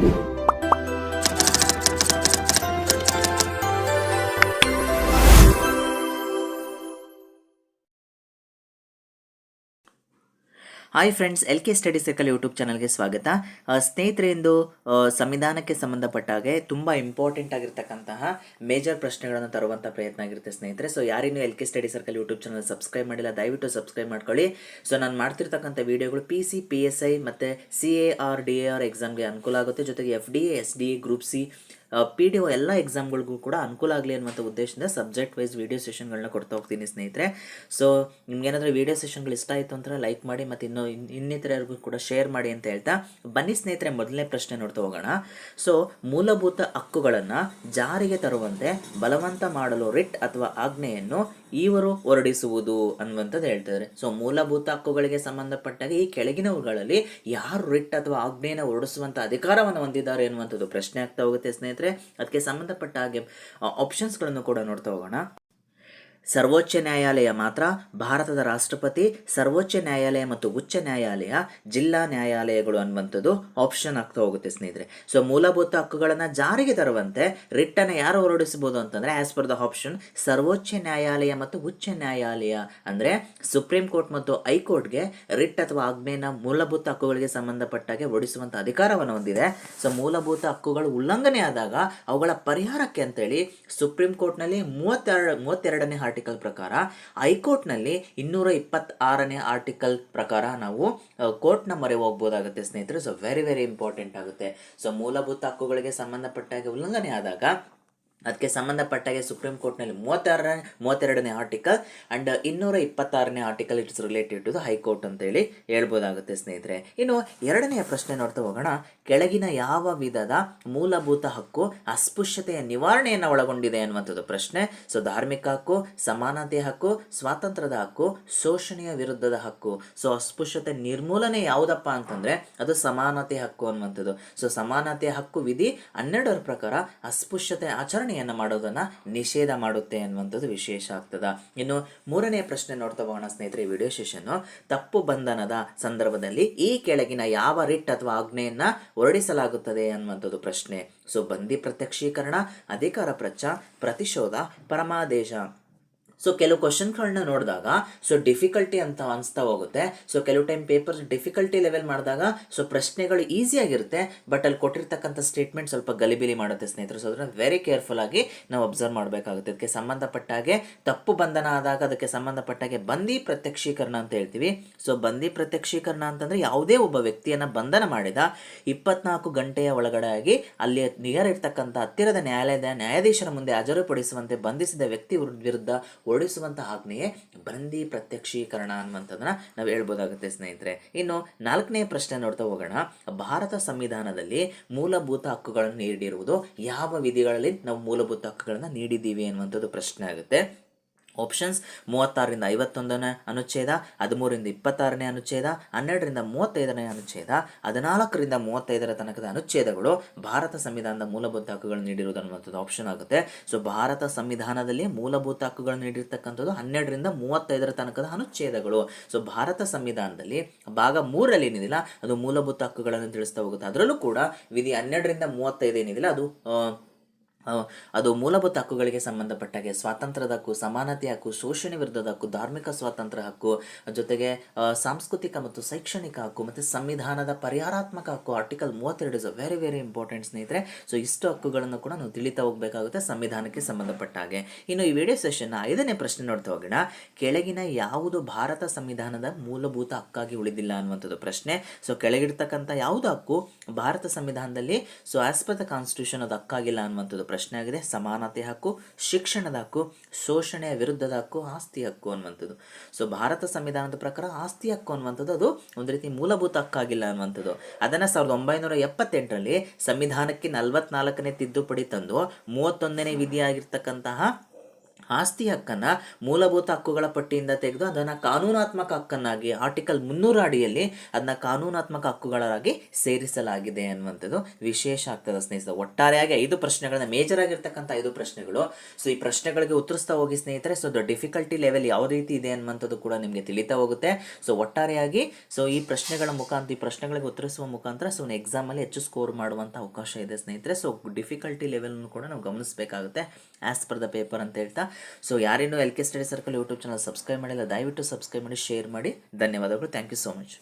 you hi friends L K study circle YouTube ಚಾನಲ್ಗೆ ಸ್ವಾಗತ. ಸ್ನೇಹಿತರೆ, ಇಂದು ಸಂವಿಧಾನಕ್ಕೆ ಸಂಬಂಧಪಟ್ಟ ಹಾಗೆ ತುಂಬ ಇಂಪಾರ್ಟೆಂಟ್ ಆಗಿರ್ತಕ್ಕಂತಹ ಮೇಜರ್ ಪ್ರಶ್ನೆಗಳನ್ನು ತರುವಂಥ ಪ್ರಯತ್ನ ಆಗಿರುತ್ತೆ ಸ್ನೇಹಿತರೆ. So ಯಾರಿನ್ನೂ L K study circle YouTube channel subscribe ಮಾಡಿಲ್ಲ, ದಯವಿಟ್ಟು ಸಬ್ಸ್ಕ್ರೈಬ್ ಮಾಡ್ಕೊಳ್ಳಿ. ಸೊ ನಾನು ಮಾಡ್ತಿರ್ತಕ್ಕಂಥ ವಿಡಿಯೋಗಳು P C P S I ಮತ್ತು C A R D A R ಎಕ್ಸಾಮ್ಗೆ ಅನುಕೂಲ ಆಗುತ್ತೆ. ಜೊತೆಗೆ F D S D group C P D O ಎಲ್ಲ ಎಕ್ಸಾಮ್ಗಳಿಗೂ ಕೂಡ ಅನುಕೂಲ ಆಗಲಿ ಅನ್ನುವಂಥ ಉದ್ದೇಶದಿಂದ ಸಬ್ಜೆಕ್ಟ್ ವೈಸ್ ವೀಡಿಯೋ ಸೆಷನ್ಗಳನ್ನ ಕೊಡ್ತಾ ಹೋಗ್ತೀನಿ ಸ್ನೇಹಿತರೆ. ಸೊ ನಿಮ್ಗೇನಾದರೂ ವೀಡಿಯೋ ಸೆಷನ್ಗಳು ಇಷ್ಟ ಆಯಿತು ಅಂತ ಲೈಕ್ ಮಾಡಿ ಮತ್ತು ಇನ್ನೂ ಇನ್- ಇನ್ನಿತರರಿಗೂ ಕೂಡ ಶೇರ್ ಮಾಡಿ ಅಂತ ಹೇಳ್ತಾ ಬನ್ನಿ ಸ್ನೇಹಿತರೆ, ಮೊದಲನೇ ಪ್ರಶ್ನೆ ನೋಡ್ತಾ ಹೋಗೋಣ. ಸೊ ಮೂಲಭೂತ ಹಕ್ಕುಗಳನ್ನು ಜಾರಿಗೆ ತರುವಂತೆ ಬಲವಂತ ಮಾಡಲು ರಿಟ್ ಅಥವಾ ಆಜ್ಞೆಯನ್ನು ಇವರು ಹೊರಡಿಸುವುದು ಅನ್ನುವಂಥದ್ದು ಹೇಳ್ತಾರೆ ಸೊ ಮೂಲಭೂತ ಹಕ್ಕುಗಳಿಗೆ ಸಂಬಂಧಪಟ್ಟಾಗ ಈ ಕೆಳಗಿನವುಗಳಲ್ಲಿ ಯಾರು ರಿಟ್ ಅಥವಾ ಆಜ್ಞೆಯನ್ನು ಹೊರಡಿಸುವಂಥ ಅಧಿಕಾರವನ್ನು ಹೊಂದಿದ್ದಾರೆ ಅನ್ನುವಂಥದ್ದು ಪ್ರಶ್ನೆ ಆಗ್ತಾ ಹೋಗುತ್ತೆ ಸ್ನೇಹಿತರೆ. ಅದಕ್ಕೆ ಸಂಬಂಧಪಟ್ಟ ಹಾಗೆ ಆಪ್ಷನ್ಸ್ಗಳನ್ನು ಕೂಡ ನೋಡ್ತಾ ಹೋಗೋಣ. ಸರ್ವೋಚ್ಚ ನ್ಯಾಯಾಲಯ ಮಾತ್ರ ಭಾರತದ ರಾಷ್ಟ್ರಪತಿ, ಸರ್ವೋಚ್ಚ ನ್ಯಾಯಾಲಯ ಮತ್ತು ಉಚ್ಚ ನ್ಯಾಯಾಲಯ ಜಿಲ್ಲಾ ನ್ಯಾಯಾಲಯಗಳು ಅನ್ನುವಂಥದ್ದು ಆಪ್ಷನ್ ಆಗ್ತಾ ಹೋಗುತ್ತೆ ಸ್ನೇಹಿತರೆ. ಸೊ ಮೂಲಭೂತ ಹಕ್ಕುಗಳನ್ನು ಜಾರಿಗೆ ತರುವಂತೆ ರಿಟ್ಟನ್ನು ಯಾರು ಹೊರಡಿಸಬಹುದು ಅಂತಂದ್ರೆ ಆಸ್ ಪರ್ ದ ಆಪ್ಷನ್ ಸರ್ವೋಚ್ಚ ನ್ಯಾಯಾಲಯ ಮತ್ತು ಉಚ್ಚ ನ್ಯಾಯಾಲಯ. ಅಂದ್ರೆ ಸುಪ್ರೀಂ ಕೋರ್ಟ್ ಮತ್ತು ಹೈಕೋರ್ಟ್ಗೆ ರಿಟ್ ಅಥವಾ ಆಜ್ಞೆಯನ್ನು ಮೂಲಭೂತ ಹಕ್ಕುಗಳಿಗೆ ಸಂಬಂಧಪಟ್ಟಾಗೆ ಹೊಡಿಸುವಂಥ ಅಧಿಕಾರವನ್ನು ಹೊಂದಿದೆ. ಸೊ ಮೂಲಭೂತ ಹಕ್ಕುಗಳು ಉಲ್ಲಂಘನೆ ಆದಾಗ ಅವುಗಳ ಪರಿಹಾರಕ್ಕೆ ಅಂತೇಳಿ ಸುಪ್ರೀಂ ಕೋರ್ಟ್ನಲ್ಲಿ ಮೂವತ್ತೆರಡು, ಮೂವತ್ತೆರಡನೇ ಆರ್ಟಿಕಲ್ ಪ್ರಕಾರ, ಹೈಕೋರ್ಟ್ನಲ್ಲಿ ಇನ್ನೂರ ಇಪ್ಪತ್ತಾರನೇ ಆರ್ಟಿಕಲ್ ಪ್ರಕಾರ ನಾವು ಕೋರ್ಟ್ನ ಮೊರೆ ಹೋಗ್ಬೋದಾಗುತ್ತೆ ಸ್ನೇಹಿತರೆ. ಸೊ ವೆರಿ ವೆರಿ ಇಂಪಾರ್ಟೆಂಟ್ ಆಗುತ್ತೆ. ಸೊ ಮೂಲಭೂತ ಹಕ್ಕುಗಳಿಗೆ ಸಂಬಂಧಪಟ್ಟಾಗೆ ಉಲ್ಲಂಘನೆ ಆದಾಗ ಅದಕ್ಕೆ ಸಂಬಂಧಪಟ್ಟಾಗೆ ಸುಪ್ರೀಂ ಕೋರ್ಟ್ನಲ್ಲಿ ಮೂವತ್ತಾರನೇ, ಮೂವತ್ತೆರಡನೇ ಆರ್ಟಿಕಲ್ ಅಂಡ್ ಇನ್ನೂರ ಇಪ್ಪತ್ತಾರನೇ article it's related to the high court ಅಂತೇಳಿ ಹೇಳ್ಬೋದಾಗುತ್ತೆ ಸ್ನೇಹಿತರೆ. ಇನ್ನು ಎರಡನೆಯ ಪ್ರಶ್ನೆ ನೋಡ್ತಾ ಹೋಗೋಣ. ಕೆಳಗಿನ ಯಾವ ವಿಧದ ಮೂಲಭೂತ ಹಕ್ಕು ಅಸ್ಪೃಶ್ಯತೆಯ ನಿವಾರಣೆಯನ್ನು ಒಳಗೊಂಡಿದೆ ಅನ್ನುವಂಥದ್ದು ಪ್ರಶ್ನೆ. ಸೊ ಧಾರ್ಮಿಕ ಹಕ್ಕು ಸಮಾನತೆಯ ಹಕ್ಕು, ಸ್ವಾತಂತ್ರ್ಯದ ಹಕ್ಕು, ಶೋಷಣೆಯ ವಿರುದ್ಧದ ಹಕ್ಕು. ಸೊ ಅಸ್ಪೃಶ್ಯತೆ ನಿರ್ಮೂಲನೆ ಯಾವುದಪ್ಪ ಅಂತಂದ್ರೆ ಅದು ಸಮಾನತೆ ಹಕ್ಕು ಅನ್ನುವಂಥದ್ದು. ಸೊ ಸಮಾನತೆಯ ಹಕ್ಕು ವಿಧಿ ಹನ್ನೆರಡರ ಪ್ರಕಾರ ಅಸ್ಪೃಶ್ಯತೆ ಆಚರಣೆಯನ್ನ ಮಾಡೋದನ್ನ ನಿಷೇಧ ಮಾಡುತ್ತೆ ಅನ್ನುವಂಥದ್ದು ವಿಶೇಷ ಆಗ್ತದ. ಇನ್ನು ಮೂರನೇ ಪ್ರಶ್ನೆ ನೋಡ್ತಾ ಹೋಗೋಣ ಸ್ನೇಹಿತರೆ ವಿಡಿಯೋ ಸೆಷನ್ ತಪ್ಪು ಬಂಧನದ ಸಂದರ್ಭದಲ್ಲಿ ಈ ಕೆಳಗಿನ ಯಾವ ರಿಟ್ ಅಥವಾ ಆಜ್ಞೆಯನ್ನ ಹೊರಡಿಸಲಾಗುತ್ತದೆ ಅನ್ನುವಂಥದ್ದು ಪ್ರಶ್ನೆ. ಸೊ ಬಂದಿ ಪ್ರತ್ಯಕ್ಷೀಕರಣ, ಅಧಿಕಾರ ಪ್ರಚ, ಪ್ರತಿಶೋಧ, ಪರಮಾದೇಶ. ಸೊ ಕೆಲವು ಕ್ವಶನ್ಗಳನ್ನ ನೋಡಿದಾಗ ಸೊ ಡಿಫಿಕಲ್ಟಿ ಅಂತ ಅನಿಸ್ತಾ ಹೋಗುತ್ತೆ. ಸೊ ಕೆಲವು ಟೈಮ್ ಪೇಪರ್ ಡಿಫಿಕಲ್ಟಿ ಲೆವೆಲ್ ಮಾಡಿದಾಗ ಸೊ ಪ್ರಶ್ನೆಗಳು ಈಸಿ ಆಗಿರುತ್ತೆ ಬಟ್ ಅಲ್ಲಿ ಕೊಟ್ಟಿರ್ತಕ್ಕಂಥ ಸ್ಟೇಟ್ಮೆಂಟ್ ಸ್ವಲ್ಪ ಗಲಿಬಿಲಿ ಮಾಡುತ್ತೆ ಸ್ನೇಹಿತರು. ಸೊ ಅದನ್ನ ವೆರಿ ಕೇರ್ಫುಲ್ ಆಗಿ ನಾವು ಅಬ್ಸರ್ವ್ ಮಾಡಬೇಕಾಗುತ್ತೆ. ಅದಕ್ಕೆ ಸಂಬಂಧಪಟ್ಟ ಹಾಗೆ ತಪ್ಪು ಬಂಧನ ಆದಾಗ ಅದಕ್ಕೆ ಸಂಬಂಧಪಟ್ಟ ಹಾಗೆ ಬಂದಿ ಪ್ರತ್ಯಕ್ಷೀಕರಣ ಅಂತ ಹೇಳ್ತೀವಿ. ಸೊ ಬಂದಿ ಪ್ರತ್ಯಕ್ಷೀಕರಣ ಅಂತಂದ್ರೆ ಯಾವುದೇ ಒಬ್ಬ ವ್ಯಕ್ತಿಯನ್ನ ಬಂಧನ ಮಾಡಿದ ಇಪ್ಪತ್ನಾಲ್ಕು ಗಂಟೆಯ ಒಳಗಡೆ ಆಗಿ ಅಲ್ಲಿ ನಿಯರ್ ಇರ್ತಕ್ಕಂಥ ಹತ್ತಿರದ ನ್ಯಾಯಾಲಯದ ನ್ಯಾಯಾಧೀಶರ ಮುಂದೆ ಹಾಜರುಪಡಿಸುವಂತೆ ಬಂಧಿಸಿದ ವ್ಯಕ್ತಿ ವಿರುದ್ಧ- ವಿರುದ್ಧ ಆಜ್ಞೆಯೇ ಬಂದಿ ಪ್ರತ್ಯಕ್ಷೀಕರಣ ಅನ್ನುವಂಥದ್ದನ್ನ ನಾವು ಹೇಳ್ಬೋದಾಗುತ್ತೆ ಸ್ನೇಹಿತರೆ. ಇನ್ನು ನಾಲ್ಕನೇ ಪ್ರಶ್ನೆ ನೋಡ್ತಾ ಹೋಗೋಣ. ಭಾರತ ಸಂವಿಧಾನದಲ್ಲಿ ಮೂಲಭೂತ ಹಕ್ಕುಗಳನ್ನು ನೀಡಿರುವುದು ಯಾವ ವಿಧಿಗಳಲ್ಲಿ ನಾವು ಮೂಲಭೂತ ಹಕ್ಕುಗಳನ್ನ ನೀಡಿದ್ದೀವಿ ಅನ್ನುವಂಥದ್ದು ಪ್ರಶ್ನೆ ಆಗುತ್ತೆ. ಆಪ್ಷನ್ಸ್ ಮೂವತ್ತಾರರಿಂದ ಐವತ್ತೊಂದನೇ ಅನುಚ್ಛೇದ ಹದಿಮೂರಿಂದ ಇಪ್ಪತ್ತಾರನೇ ಅನುಚ್ಛೇದ, ಹನ್ನೆರಡರಿಂದ ಮೂವತ್ತೈದನೇ ಅನುಚ್ಛೇದ, ಹದಿನಾಲ್ಕರಿಂದ ಮೂವತ್ತೈದರ ತನಕದ ಅನುಚ್ಛೇದಗಳು ಭಾರತ ಸಂವಿಧಾನದ ಮೂಲಭೂತ ಹಕ್ಕುಗಳನ್ನು ನೀಡಿರುವುದು ಅನ್ನುವಂಥದ್ದು ಆಪ್ಷನ್ ಆಗುತ್ತೆ. ಸೊ ಭಾರತ ಸಂವಿಧಾನದಲ್ಲಿ ಮೂಲಭೂತ ಹಕ್ಕುಗಳನ್ನು ನೀಡಿರ್ತಕ್ಕಂಥದ್ದು ಹನ್ನೆರಡರಿಂದ ಮೂವತ್ತೈದರ ತನಕದ ಅನುಚ್ಛೇದಗಳು. ಸೊ ಭಾರತ ಸಂವಿಧಾನದಲ್ಲಿ ಭಾಗ ಮೂರರಲ್ಲಿ ಏನಿದಿಲ್ಲ, ಅದು ಮೂಲಭೂತ ಹಕ್ಕುಗಳನ್ನು ತಿಳಿಸ್ತಾ ಹೋಗುತ್ತೆ ಅದರಲ್ಲೂ ಕೂಡ ವಿಧಿ ಹನ್ನೆರಡರಿಂದ ಮೂವತ್ತೈದು ಏನಿದಿಲ್ಲ, ಅದು ಅದು ಮೂಲಭೂತ ಹಕ್ಕುಗಳಿಗೆ ಸಂಬಂಧಪಟ್ಟ ಹಾಗೆ ಸ್ವಾತಂತ್ರ್ಯದ ಹಕ್ಕು ಸಮಾನತೆ ಹಕ್ಕು, ಶೋಷಣೆ ವಿರುದ್ಧದ ಹಕ್ಕು, ಧಾರ್ಮಿಕ ಸ್ವಾತಂತ್ರ್ಯ ಹಕ್ಕು, ಜೊತೆಗೆ ಸಾಂಸ್ಕೃತಿಕ ಮತ್ತು ಶೈಕ್ಷಣಿಕ ಹಕ್ಕು ಮತ್ತು ಸಂವಿಧಾನದ ಪರಿಹಾರಾತ್ಮಕ ಹಕ್ಕು ಆರ್ಟಿಕಲ್ ಮೂವತ್ತೆರಡು ಇಸ್ ವೆರಿ ವೆರಿ ಇಂಪಾರ್ಟೆಂಟ್ ಸ್ನೇಹಿತರೆ. ಸೊ ಇಷ್ಟು ಹಕ್ಕುಗಳನ್ನು ಕೂಡ ನಾವು ತಿಳಿತಾ ಹೋಗಬೇಕಾಗುತ್ತೆ ಸಂವಿಧಾನಕ್ಕೆ ಸಂಬಂಧಪಟ್ಟ ಹಾಗೆ. ಇನ್ನು ಈ ವಿಡಿಯೋ ಸೆಷನ್ ಐದನೇ ಪ್ರಶ್ನೆ ನೋಡ್ತಾ ಹೋಗೋಣ. ಕೆಳಗಿನ ಯಾವುದು ಭಾರತ ಸಂವಿಧಾನದ ಮೂಲಭೂತ ಹಕ್ಕಾಗಿ ಉಳಿದಿಲ್ಲ ಅನ್ನುವಂಥದ್ದು ಪ್ರಶ್ನೆ. ಸೊ ಕೆಳಗಿರ್ತಕ್ಕಂಥ ಯಾವುದು ಹಕ್ಕು? ಭಾರತ ಸಂವಿಧಾನದಲ್ಲಿ so as per the constitution ಅದು ಹಕ್ಕಾಗಿಲ್ಲ ಅನ್ನುವಂಥದ್ದು ಪ್ರಶ್ನೆ ಆಗಿದೆ. ಸಮಾನತೆ ಹಕ್ಕು, ಶಿಕ್ಷಣದ ಹಕ್ಕು, ಶೋಷಣೆಯ ವಿರುದ್ಧದ ಹಕ್ಕು, ಆಸ್ತಿ ಹಕ್ಕು ಅನ್ನುವಂಥದ್ದು. ಸೊ ಭಾರತ ಸಂವಿಧಾನದ ಪ್ರಕಾರ ಆಸ್ತಿ ಹಕ್ಕು ಅನ್ನುವಂಥದ್ದು ಅದು ಒಂದು ರೀತಿ ಮೂಲಭೂತ ಹಕ್ಕಾಗಿಲ್ಲ ಅನ್ನುವಂಥದ್ದು. ಅದನ್ನು ಸಾವಿರದ ಒಂಬೈನೂರ ಎಪ್ಪತ್ತೆಂಟರಲ್ಲಿ ಸಂವಿಧಾನಕ್ಕೆ ನಲವತ್ನಾಲ್ಕನೇ ತಿದ್ದುಪಡಿ ತಂದು ಮೂವತ್ತೊಂದನೇ ವಿಧಿಯಾಗಿರ್ತಕ್ಕಂತಹ ಆಸ್ತಿ ಹಕ್ಕನ್ನು ಮೂಲಭೂತ ಹಕ್ಕುಗಳ ಪಟ್ಟಿಯಿಂದ ತೆಗೆದು ಅದನ್ನು ಕಾನೂನಾತ್ಮಕ ಹಕ್ಕನ್ನಾಗಿ ಆರ್ಟಿಕಲ್ ಮುನ್ನೂರ ಅಡಿಯಲ್ಲಿ ಅದನ್ನ ಕಾನೂನಾತ್ಮಕ ಹಕ್ಕುಗಳಾಗಿ ಸೇರಿಸಲಾಗಿದೆ ಅನ್ನುವಂಥದ್ದು ವಿಶೇಷ ಆಗ್ತದೆ ಸ್ನೇಹಿತರೆ. ಒಟ್ಟಾರೆಯಾಗಿ ಐದು ಪ್ರಶ್ನೆಗಳನ್ನ ಮೇಜರ್ ಆಗಿರ್ತಕ್ಕಂಥ ಐದು ಪ್ರಶ್ನೆಗಳು. ಸೊ ಈ ಪ್ರಶ್ನೆಗಳಿಗೆ ಉತ್ತರಿಸ್ತಾ ಹೋಗಿ ಸ್ನೇಹಿತರೆ. ಸೊ ಡಿಫಿಕಲ್ಟಿ ಲೆವೆಲ್ ಯಾವ ರೀತಿ ಇದೆ ಅನ್ನುವಂಥದ್ದು ಕೂಡ ನಿಮಗೆ ತಿಳಿತಾ ಹೋಗುತ್ತೆ. ಸೊ ಒಟ್ಟಾರೆಯಾಗಿ ಸೊ ಈ ಪ್ರಶ್ನೆಗಳ ಮುಖಾಂತರ, ಈ ಪ್ರಶ್ನೆಗಳಿಗೆ ಉತ್ತರಿಸುವ ಮುಖಾಂತರ ಸೊ ಎಕ್ಸಾಮಲ್ಲಿ ಹೆಚ್ಚು ಸ್ಕೋರ್ ಮಾಡುವಂಥ ಅವಕಾಶ ಇದೆ ಸ್ನೇಹಿತರೆ. ಸೊ ಡಿಫಿಕಲ್ಟಿ ಲೆವೆಲ್ನು ಕೂಡ ನಾವು ಗಮನಿಸಬೇಕಾಗುತ್ತೆ ಆ್ಯಸ್ ಪರ್ ದ ಪೇಪರ್ ಅಂತ ಹೇಳ್ತಾ. So ಯಾರೇನೂ L K study circle YouTube channel subscribe ಮಾಡಿಲ್ಲ, ದಯವಿಟ್ಟು ಸಬ್ಸ್ಕ್ರೈಬ್ ಮಾಡಿ ಶೇರ್ ಮಾಡಿ. ಧನ್ಯವಾದಗಳು. Thank you so much